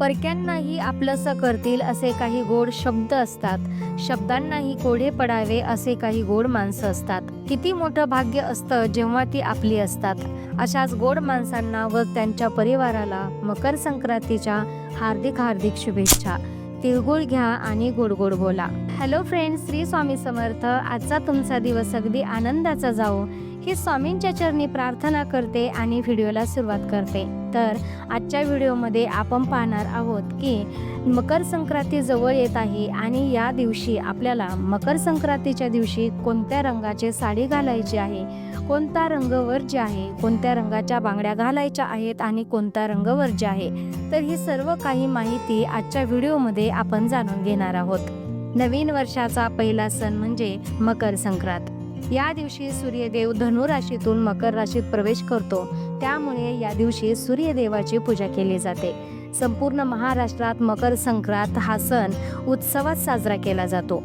परक्यांनाही आपलंसं करतील असे काही गोड शब्द असतात. शब्दांनाही कोढे पडावे असे काही गोड माणसं असतात. किती मोठं भाग्य असतं जेव्हा ती आपली असतात. अशाच गोड माणसांना व त्यांच्या परिवाराला मकर संक्रांतीच्या हार्दिक हार्दिक शुभेच्छा. तिळगुळ घ्या आणि गोड गोड बोला. Hello friends Shri Swami Samarth. आजचा तुमचा दिवस अगदी आनंदाचा जाओ ही स्वामींच्या चरणी प्रार्थना करते आणि व्हिडिओला सुरुवात करते. तर आजच्या व्हिडिओमध्ये आपण पाहणार आहोत की मकर संक्रांती जवळ येत आहे आणि या दिवशी आपल्याला मकर संक्रांतीच्या दिवशी कोणत्या रंगाचे साडी घालायची आहे कोणता रंग वर्ज्य आहे कोणत्या रंगाच्या बांगड्या घालायच्या आहेत आणि कोणता रंग वर्ज्य आहे. तर ही सर्व काही माहिती आजच्या व्हिडिओमध्ये आपण जाणून घेणार आहोत. नवीन वर्षाचा पहिला सण म्हणजे मकर संक्रांत. या दिवशी सूर्यदेव धनुराशीतून मकर राशीत प्रवेश करतो. त्यामुळे या दिवशी सूर्यदेवाची पूजा केली जाते. संपूर्ण महाराष्ट्रात मकर संक्रांत हा सण उत्सवात साजरा केला जातो.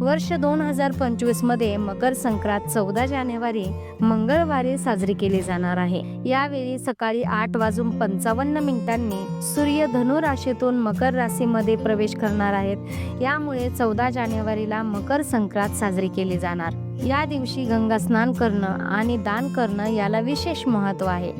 वर्ष दोन हजार पंचवीसमध्ये मकर संक्रांत चौदा जानेवारी मंगळवारी साजरी केली जाणार आहे. यावेळी सकाळी आठ वाजून पंचावन्न मिनिटांनी सूर्य धनु राशीतून मकर राशीमध्ये प्रवेश करणार आहेत. यामुळे चौदा जानेवारीला मकर संक्रांत साजरी केली जाणार. या दिवशी गंगा स्नान करणं आणि दान करणं याला विशेष महत्त्व आहे.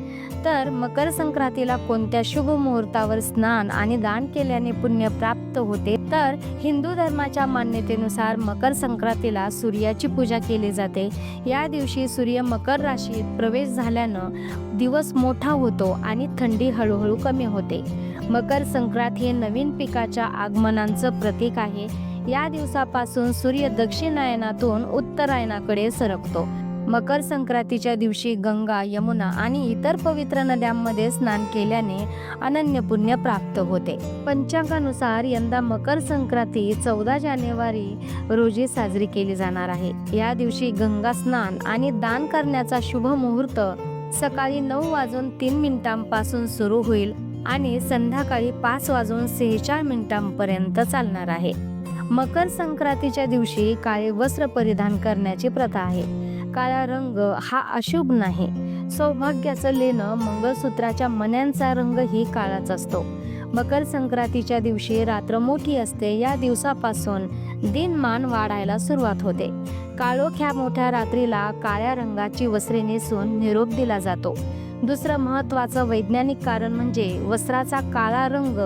तर मकर संक्रांतीला कोणत्या शुभ मुहूर्तावर स्नान आणि दान केल्याने पुण्य प्राप्त होते? तर हिंदू धर्माच्या मान्यतेनुसार मकर संक्रांतीला सूर्याची पूजा केली जाते. या दिवशी सूर्य मकर राशीत प्रवेश झाल्यानं दिवस मोठा होतो आणि थंडी हळूहळू कमी होते. मकर संक्रांत हे नवीन पिकाच्या आगमनांचं प्रतीक आहे. या दिवसापासून सूर्य दक्षिणायनातून उत्तरायणाकडे सरकतो. मकर संक्रांतीच्या दिवशी गंगा यमुना आणि इतर पवित्र नद्यांमध्ये स्नान केल्याने अनन्य पुण्य प्राप्त होते. पंचांगानुसार यंदा मकर संक्रांती चौदा जानेवारी रोजी साजरी केली जाणार आहे. या दिवशी गंगा स्नान आणि दान करण्याचा शुभ मुहूर्त सकाळी नऊ वाजून तीन मिनिटांपासून सुरू होईल आणि संध्याकाळी पाच वाजून सेहेचाळ मिनिटांपर्यंत चालणार आहे. मकर संक्रांतीच्या दिवशी काळे वस्त्र परिधान करण्याची प्रथा आहे. काळा रंग हा अशुभ नाही. सौभाग्याचं लेणं मंगळसूत्राच्या मण्यांचा रंगही काळाच असतो. मकर संक्रांतीच्या दिवशी रात्र मोठी असते या दिवसापासून दिनमान वाढायला सुरुवात होते. काळोख्या मोठ्या रात्रीला काळ्या रंगाची वस्त्रे नेसून निरोप दिला जातो. दुसरं महत्वाचं वैज्ञानिक कारण म्हणजे वस्त्राचा काळा रंग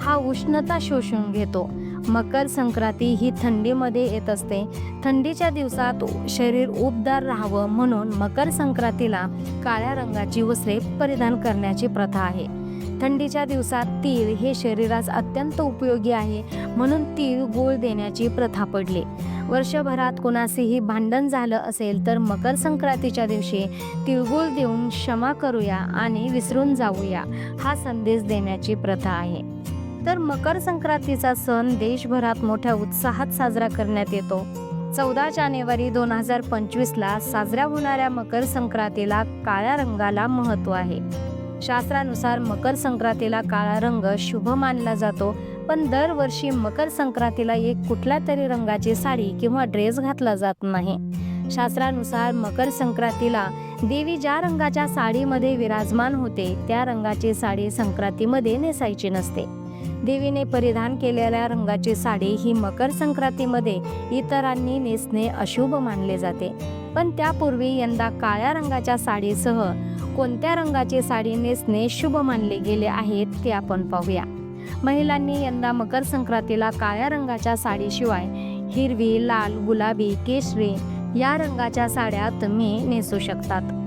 हा उष्णता शोषून घेतो. मकर संक्रांती ही थंडीमध्ये येत असते. थंडीच्या दिवसात शरीर उबदार राहावं म्हणून मकर संक्रांतीला काळ्या रंगाची वस्त्रे परिधान करण्याची प्रथा आहे. थंडीच्या दिवसात तीळ हे शरीरास अत्यंत उपयोगी आहे म्हणून तीळ गोळ देण्याची प्रथा पडली. वर्षभरात कोणाचेही भांडण झालं असेल तर मकर संक्रांतीच्या दिवशी तिळगुळ देऊन क्षमा करूया आणि विसरून जाऊया हा संदेश देण्याची प्रथा आहे. तर मकर संक्रांतीचा सण देशभरात मोठ्या उत्साहात साजरा करण्यात येतो. चौदा जानेवारी दोन हजार पंचवीसला साजऱ्या होणाऱ्या मकर संक्रांतीला काळ्या रंगाला महत्त्व आहे. शास्त्रानुसार मकर संक्रांतीला काळा रंग शुभ मानला जातो पण दरवर्षी मकर संक्रांतीला एक कुठल्या तरी रंगाची साडी किंवा ड्रेस घातला जात नाही. शास्त्रानुसार मकर संक्रांतीला देवी ज्या रंगाच्या साडीमध्ये विराजमान होते त्या रंगाची साडी संक्रांतीमध्ये नेसायची नसते. देवीने परिधान केलेल्या रंगाची साडी ही मकर संक्रांतीमध्ये इतरांनी नेसणे अशुभ मानले जाते. पण त्यापूर्वी यंदा काळ्या रंगाच्या साडीसह कोणत्या रंगाची साडी नेसणे शुभ मानले गेले आहेत ते आपण पाहूया. महिलांनी यंदा मकर संक्रांतीला काळ्या रंगाच्या साडीशिवाय हिरवी लाल गुलाबी केशरी या रंगाच्या साड्या तुम्ही नेसू शकतात.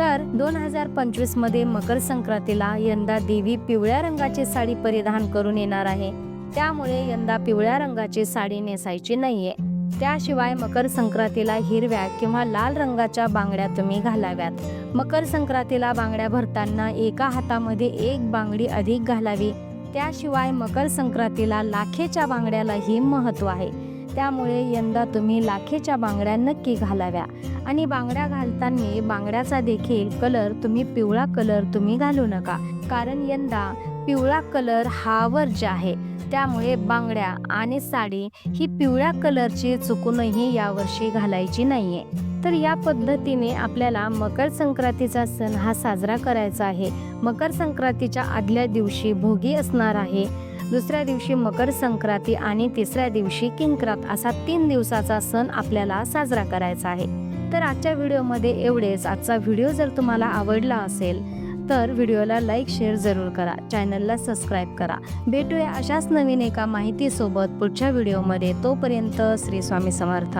तर दोन हजार पंचवीसमध्ये मकर संक्रांतीला यंदा देवी पिवळ्या रंगाची साडी परिधान करून येणार आहे. त्यामुळे यंदा पिवळ्या रंगाची साडी नेसायची नाहीये. त्याशिवाय मकर संक्रांतीला हिरव्या किंवा लाल रंगाच्या बांगड्या तुम्ही घालाव्यात. मकर संक्रांतीला बांगड्या भरताना एका हातामध्ये एक बांगडी अधिक घालावी. त्याशिवाय मकर संक्रांतीला लाखेच्या बांगड्यालाही महत्त्व आहे. त्यामुळे यंदा तुम्ही लाखेच्या बांगड्या नक्की घालाव्या. आणि बांगड्या घालताना बांगड्याचा देखील कलर तुम्ही पिवळा कलर तुम्ही घालू नका. कारण यंदा पिवळा कलर हा वर्ज आहे. त्यामुळे बांगड्या आणि साडी ही पिवळ्या कलरची चुकूनही यावर्षी घालायची नाहीये. तर या पद्धतीने आपल्याला मकर संक्रांतीचा सण हा साजरा करायचा आहे. मकर संक्रांतीच्या आदल्या दिवशी भोगी असणार आहे. दुसऱ्या दिवशी मकर संक्रांती आणि तिसऱ्या दिवशी किंक्रात असा तीन दिवसाचा सण आपल्याला साजरा करायचा आहे. तर आजच्या व्हिडिओमध्ये एवढेच. आजचा व्हिडिओ जर तुम्हाला आवडला असेल तर व्हिडिओला लाईक शेअर जरूर करा. चॅनलला सबस्क्राईब करा. भेटूया अशाच नवीन एका माहितीसोबत पुढच्या व्हिडिओमध्ये. तोपर्यंत श्री स्वामी समर्थ.